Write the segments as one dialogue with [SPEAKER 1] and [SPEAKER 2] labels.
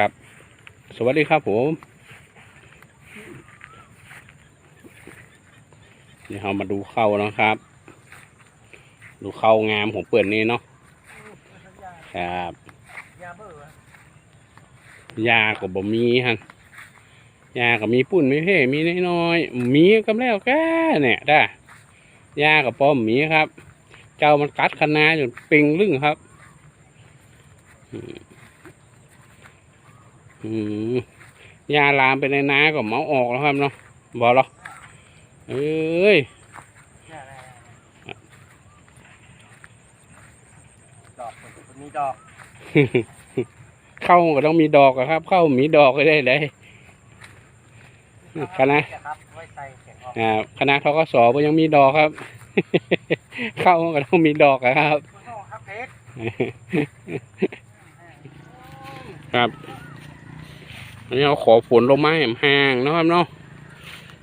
[SPEAKER 1] ครับ สวัสดีครับผมนี่เรามาดูเข้านะครับ ดูเข้างามของเปิดนี้เนาะครับ
[SPEAKER 2] ยา
[SPEAKER 1] กับบะมีฮะยากับมีปุ่นมีเพ่มีน้อยๆมีก็แล้วแกเนี่ยได้ยากับป้อมมีครับ เจ้ามันกัดคะนาจนปิงลึ่งครับ อืมอืมยาลามไปในนาก็เมาออกแล้วครับเนาะบอกหรอเอ้ย
[SPEAKER 2] ดอกคนนี้ดอก
[SPEAKER 1] เข้าก็ต้องมีดอกอะครับ เข้ามีดอกก็ได้เลยคณะ
[SPEAKER 2] ครับไว้ใส่เสียงออก
[SPEAKER 1] อ่าคณะทกศก็ยังมีดอกครับ เข้าก็ต้องมีดอกอะครับ
[SPEAKER 2] คุณพ่อครับเพชร
[SPEAKER 1] ครับอั นนี้เราขอฝนลงมาแหมห่างๆนะครับเนาะ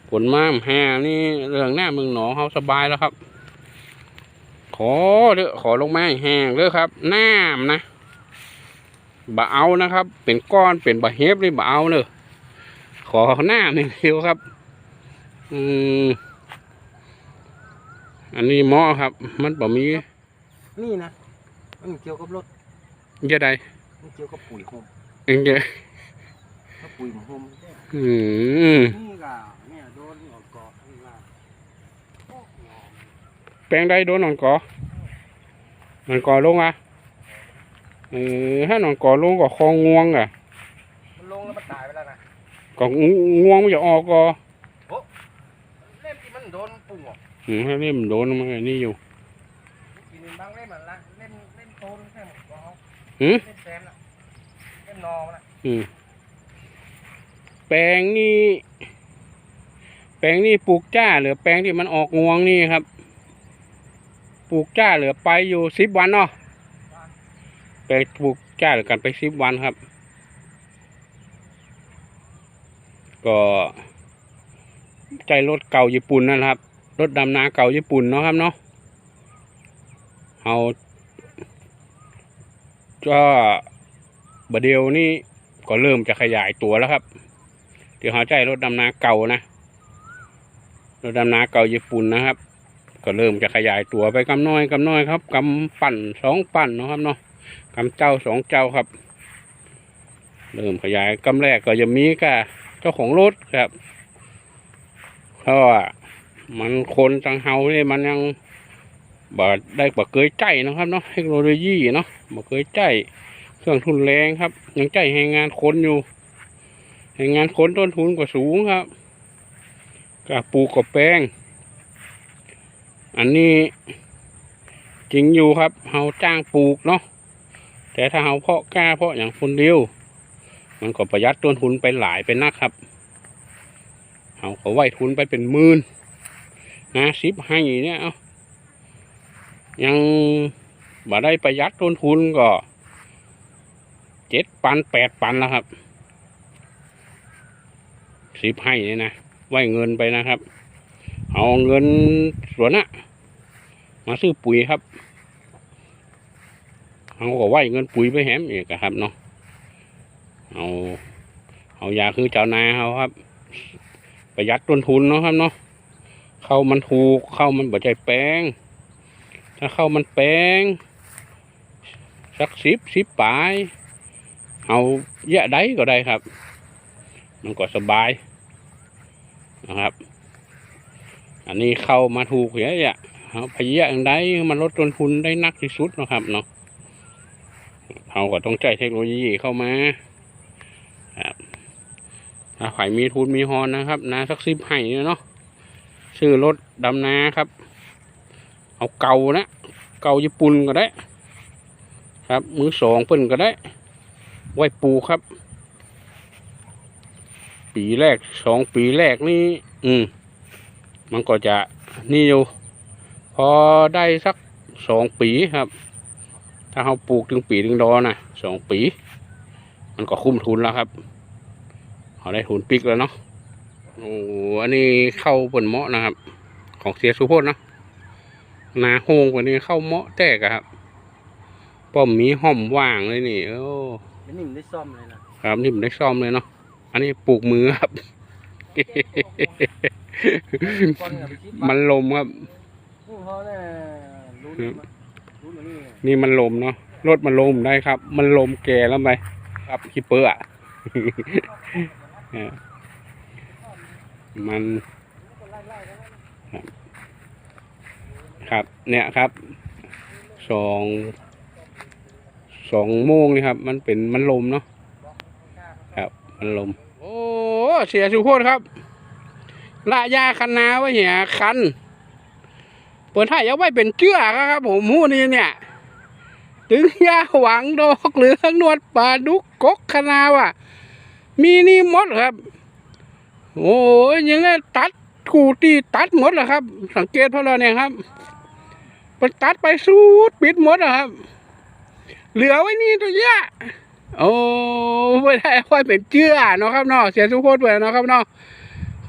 [SPEAKER 1] ฝนมาแหมห่างนี่เรื่องหน้าเมืองหนองเขาสบายแล้วครับ ขอเด้อขอลงมาแห้งเด้อครับน้ำนะบะเอานะครับ เป็นก้อนเป็นบะเฮฟนี่บะเอาเนอะขอหน้าหนึ่งเดียวครับ อืมอันนี้หม้อครับ มันบ่มี
[SPEAKER 2] นี่นะมันเกี่ยวกับรถ
[SPEAKER 1] เยอะใด
[SPEAKER 2] มันเกี่ยวกับปุ๋ยโฮม
[SPEAKER 1] เองเยอะ
[SPEAKER 2] ถ้า ปุ๋ยโฮม
[SPEAKER 1] อืม
[SPEAKER 2] นี่ก็เนี่ยโดนออกเกาะนี่ว่า
[SPEAKER 1] แปลงใดโดนหนอนกอหนอนกอลงอะเออถ้าหนอนกอลงก็คองงวงอะ
[SPEAKER 2] มันลงแล้วมันตายไปแล้วนะ
[SPEAKER 1] ก็งวงมันจะออกก็
[SPEAKER 2] เล่มที่มันโดนปุ่งออก
[SPEAKER 1] อืมถ้าเล่มนโดนมันก็นี่อยู่
[SPEAKER 2] กินบางเล่มมันละเล่มเล่มโตนแค่หมดก็เอา
[SPEAKER 1] หืม
[SPEAKER 2] เล่มแซมละเล่มนอมันละ
[SPEAKER 1] อืม แปลงนี่แปลงนี่ปลูกจ้าเหลือแปลงที่มันออกงวงนี่ครับ ปลูกจ้าเหลือไปอยู่สิบวันเนาะแปลงปลูกจ้าเหลือกันไปสิบวันครับ ก็ใจรถเก่าญี่ปุ่นนะครับรถดำนาเก่าญี่ปุ่นเนาะครับเนาะเอาก็บเดียวนี่ก็เริ่มจะขยายตัวแล้วครับ เดี๋ยวเขาใจรถดำนาเก่านะรถดำนาเก่าญี่ปุ่นนะครับ ก็เริ่มจะขยายตัวไปกำน้อยกำน้อยครับกำปั่นสองปั่นนะครับเนาะกำเจ้าสองเจ้าครับ เริ่มขยายกำแรกก็จะมีก็เจ้าของรถครับเพราะว่ามันคนจังเฮาเนี่ยมันยังบ่ได้บ่เคยใจนะครับเนาะเทคโนโลยีเนาะบ่เคยใจเครื่องทุนแรงครับ ยังใจให้งานคนอยู่ ให้งานคนต้นทุนก็สูงครับก็ปลูกกับแป้ง อันนี้จริงอยู่ครับเฮาจ้างปลูกเนาะแต่ถ้าเฮาเพาะกล้าเพาะอย่างคนเดียว มันก็ประหยัดต้นทุนไปหลายเป็นนักครับเอาก็ไว้ทุนไปเป็นหมื่นนะสิบให้เนี่ยเอายังบ่ได้ประหยัดต้นทุนก็เจ็ดปันแปดปันแล้วครับ สิบให้เนี่ยนะไหวเงินไปนะครับ เอาเงินส่วนน่ะมาซื้อปุ๋ยครับเอาก็ไหวเงินปุ๋ยไปแหมอีกอะครับเนาะเอาเอายาคือเจ้านาเขาครับ ประหยัดต้นทุนเนาะครับเนาะเข้ามันถูกเข้ามันบ่ใจแป้ง ถ้าเข้ามันแป้งสักสิบสิบปลาย เอาเยอะได้ก็ได้ครับ มันก็สบาย นะครับ อันนี้เข้ามาถูกเยอะอะเอาพยายามได้มันลดต้นทุนได้นักที่สุดนะครับเนาะเราก็ต้องใช้เทคโนโลยีเข้ามาครับถ้าใครมีทุนมีฮอนนะครับ นาสักสิบให้เนี่เนาะซื้อรถดำนาครับ เอาเก่านะ เก่าญี่ปุ่นก็ได้ ครับ มือสองเปิ้นก็ได้ ไว้ปูครับ ปีแรกสองปีแรกนี่อืม มันก็จะนี่อยู่ พอได้สักสองปีครับ ถ้าเราปลูกถึงปีถึงดอนะสองปี มันก็คุ้มทุนแล้วครับเขาได้ทุนปิกแล้วเนาะโอ้โหอันนี้เข้าบนเหมาะนะครับ ของเสียสุโพธเนาะนาโฮงกว่านี้เข้าเหมาะแตกอะครับป้อมมีห้อมว่างเลยนี่โอ้
[SPEAKER 2] เป็นนิ่มได้ซ่อมเลยนะ
[SPEAKER 1] ครับนี่ผมได้ซ่อมเลยเนาะ อันนี้ปลูกมือครับ
[SPEAKER 2] ก้อนกับไปคิด
[SPEAKER 1] มันลมครับ
[SPEAKER 2] นี่เขาเนี่ยรู้นี่มันรู้มันนี่
[SPEAKER 1] นี่มันลมเนาะรถมันลมได้ครับ มันลมแก่แล้วไปครับคิปเปอร์อะเออมันครับ เนี่ยครับสองสองโมงนี่ครับ มันเป็นมันลมเนาะ ครับมันลม โอ้เสียสุโคตรครับ ละยาคันนาไว้เหียคัน เปิดให้เอาไว้เป็นเจื้อครับผมหูนี่เนี่ย ถึงยาหวังดอกเหลืองนวดปลาดุกกกคณาว่ะ มีนี่หมดครับ โอ้ยยังไงตัดกูตีตัดหมดเหรอครับ สังเกตเพราะเราเนี่ยครับมันตัดไปสูดปิดหมดเหรอครับ เหลือไว้นี่ตัวเยอะ โอ้ไม่ได้ค่อยเป็นเจื้อเนาะครับเนาะเสียสุโคตรไปเนาะครับเนาะ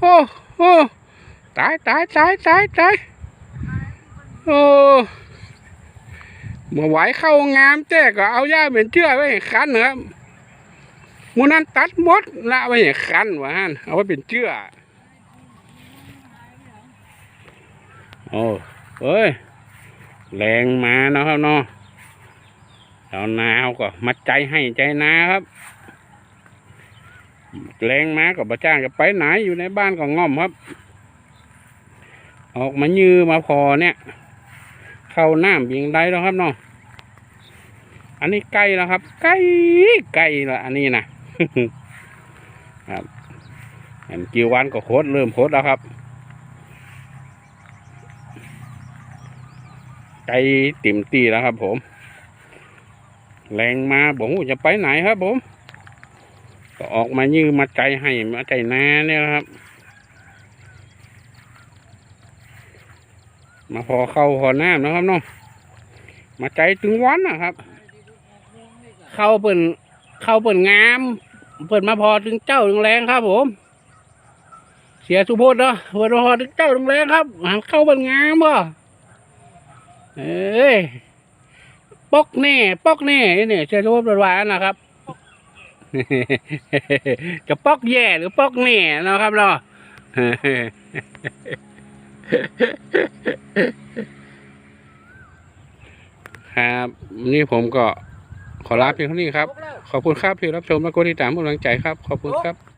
[SPEAKER 1] โอ้โอ้ตายตายตายตายตายโอ้มาไหวเข้างามแจ้ก็เอาหญ้าเป็นเจื้อไว้ให้คันนะครับหมูนั้นตัดหมดละไว้ให้คันวะฮันเอาไว้เป็นเจื้อโอ้เอ้ยแรงมาเนาะครับเนาะ ชาวนาเขาก็มัดใจให้ใจนาครับแรงมาก็ประจ้างจะไปไหนอยู่ในบ้านก็ง่อมครับ ออกมายือมาพอเนี่ย เข้าน้ำเบียงได้แล้วครับเนาะอันนี้ไก่แล้วครับ ไก่ไก่ละอันนี้นะครับอันกี่วันก็โคตรเริ่มโคตรแล้วครับ ไก่ติ่มตีแล้วครับผม แรงมาบอกว่าจะไปไหนครับผม ก็ออกมายื้อมาใจให้มาใจนาเนี่ยครับ มาพอเข้าพอน้ำนะครับเนาะมาใจถึงวันนะครับ เข้าเปิ่นเข้าเปิ่นงาม เปิ่นมาพอถึงเจ้าถึงแรงครับผม เสียสุโพธเนาะเปิ่นมาพอถึงเจ้าถึงแรงครับหันเข้าเปิ่นงามบ่เอ้ย ปอกแน่ ปอกแน่เนี่ยเสียสุโพธเป็นหวานนะครับ จะปอกแย่หรือปอกแน่นะครับเนาะครับนี่ผมก็ขอลาเพียงเท่านี้ครับ ขอบคุณครับที่รับชมและกดติดตามกำลังใจครับ ขอบคุณครับ